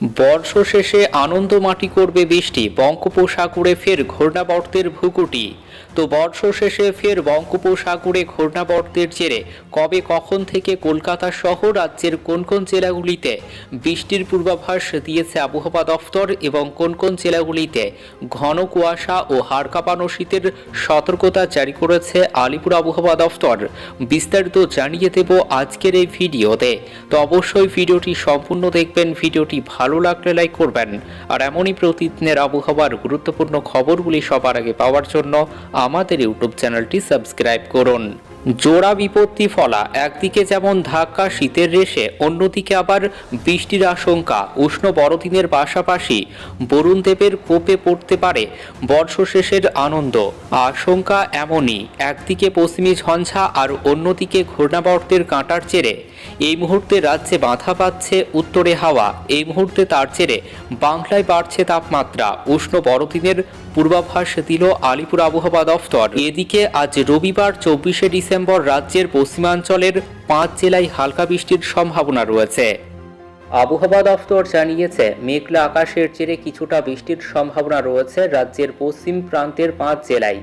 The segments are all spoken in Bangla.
বর্ষ শেষে আনন্দ মাটি করবে বৃষ্টি, বঙ্গোপসাগরে ফের ঘূর্ণাবর্তের ভূকুটি। তো বর্ষ শেষে ফের বঙ্গোপসাগরে ঘূর্ণাবর্তের জেরে কবে কখন থেকে কলকাতা সহ রাজ্যের কোন কোন জেলাগুলিতে বৃষ্টির পূর্বাভাস দিয়েছে আবহাওয়া দফতর এবং কোন কোন জেলাগুলিতে ঘন কুয়াশা ও হাড় কাঁপানো শীতের সতর্কতা জারি করেছে আলিপুর আবহাওয়া দফতর। বিস্তারিত জানিয়ে দেব আজকের এই ভিডিওতে। তো অবশ্যই ভিডিওটি সম্পূর্ণ দেখবেন, ভিডিওটি ভালো লাগলে লাইক করবেন। আর এমনই প্রতিদিনের আবহাওয়ার গুরুত্বপূর্ণ খবরগুলি সবার আগে পাওয়ার জন্য আমাদের ইউটিউব চ্যানেলটি সাবস্ক্রাইব করুন। জোড়া বিপত্তি ফলা, একদিকে যেমন ধাক্কা শীতের রেশে, অন্যদিকে আবার বৃষ্টির আশঙ্কা, উষ্ণ বড়দিনের পাশাপাশি বরুণ দেবের কোপে পড়তে পারে বর্ষশেষের আনন্দ। আশঙ্কা এমনই, একদিকে পশ্চিমী ঝঞ্ঝা আর অন্যদিকে ঘূর্ণাবর্তের কাঁটার চেরে। এই মুহূর্তে রাজ্যে বাধা পাচ্ছে উত্তরে হাওয়া, এই মুহূর্তে তার চেরে বাংলায় বাড়ছে তাপমাত্রা। উষ্ণ বড়দিনের পূর্বাভাস দিল আলিপুর আবহাওয়া দফতর। এদিকে আজ রবিবার চব্বিশে ডিসেম্বর রাজ্যের পশ্চিমাঞ্চলের পাঁচ জেলায় হালকা বৃষ্টির সম্ভাবনা রয়েছে। আবহাওয়া দফতর জানিয়েছে, মেঘলা আকাশের জেরে কিছুটা বৃষ্টির সম্ভাবনা রয়েছে রাজ্যের পশ্চিম প্রান্তের পাঁচ জেলায়।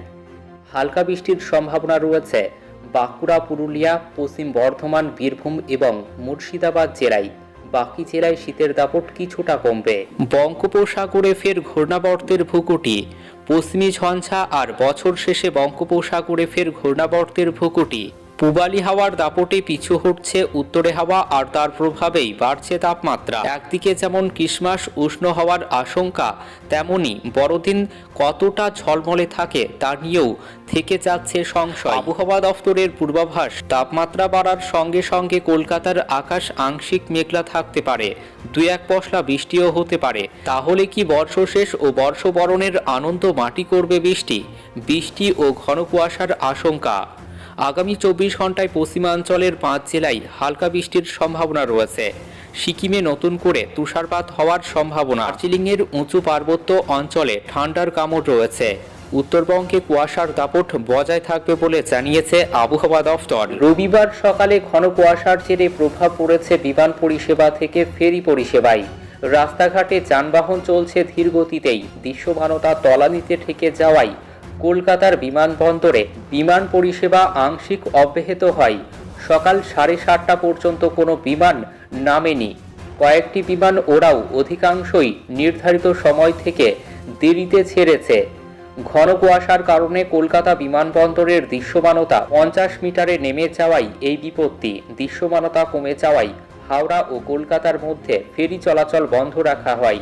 হালকা বৃষ্টির সম্ভাবনা রয়েছে বাঁকুড়া, পুরুলিয়া, পশ্চিম বর্ধমান, বীরভূম এবং মুর্শিদাবাদ জেলায়। বাকি জেলায় শীতের দাপট কিছুটা কমবে। বঙ্গোপসাগরে ফের ঘূর্ণাবর্তের ভূকুটি। পশ্চিমী ঝঞ্ঝা আর বছর শেষে বঙ্গোপসাগরে ফের ঘূর্ণাবর্তের ভূকুটি। পূবালি হাওয়ার দাপটে পিছু হটছে উত্তরে হাওয়া আর তার প্রভাবেই বাড়ছে তাপমাত্রা। একদিকে যেমন ক্রিসমাস উষ্ণ হওয়ার আশঙ্কা, তেমনি বড়দিন কতটা ঝলমলে থাকে তা নিয়েও থেকে যাচ্ছে সংশয়। আবহাওয়া দফতরের পূর্বাভাস, তাপমাত্রা বাড়ার সঙ্গে সঙ্গে কলকাতার আকাশ আংশিক মেঘলা থাকতে পারে, দুই এক পশলা বৃষ্টিও হতে পারে। তাহলে কি বর্ষ শেষ ও বর্ষবরণের আনন্দ মাটি করবে বৃষ্টি? বৃষ্টি ও ঘন কুয়াশার আশঙ্কা। আগামী চব্বিশ ঘন্টায় পশ্চিমাঞ্চলের পাঁচ জেলায় হালকা বৃষ্টির সম্ভাবনা রয়েছে। সিকিমে নতুন করে তুষারপাত হওয়ার সম্ভাবনা। দার্জিলিংয়ের উঁচু পার্বত্য অঞ্চলে ঠান্ডার কামড় রয়েছে। উত্তরবঙ্গে কুয়াশার দাপট বজায় থাকবে বলে জানিয়েছে আবহাওয়া দফতর। রবিবার সকালে ঘন কুয়াশার জেরে প্রভাব পড়েছে বিমান পরিষেবা থেকে ফেরি পরিষেবায়। রাস্তাঘাটে যানবাহন চলছে ধীর গতিতেই দৃশ্যমানতা তলানিতে ঠেকে যাওয়ায় কলকাতার বিমানবন্দরে বিমান পরিষেবা আংশিক অব্যাহত হয়। সকাল সাড়ে সাতটা পর্যন্ত কোনো বিমান নামেনি। কয়েকটি বিমান ওরাও অধিকাংশই নির্ধারিত সময় থেকে দেরিতে ছেড়েছে। ঘন কুয়াশার কারণে কলকাতা বিমানবন্দরের দৃশ্যমানতা পঞ্চাশ মিটারে নেমে যাওয়াই এই বিপত্তি। দৃশ্যমানতা কমে যাওয়ায় হাওড়া ও কলকাতার মধ্যে ফেরি চলাচল বন্ধ রাখা হয়।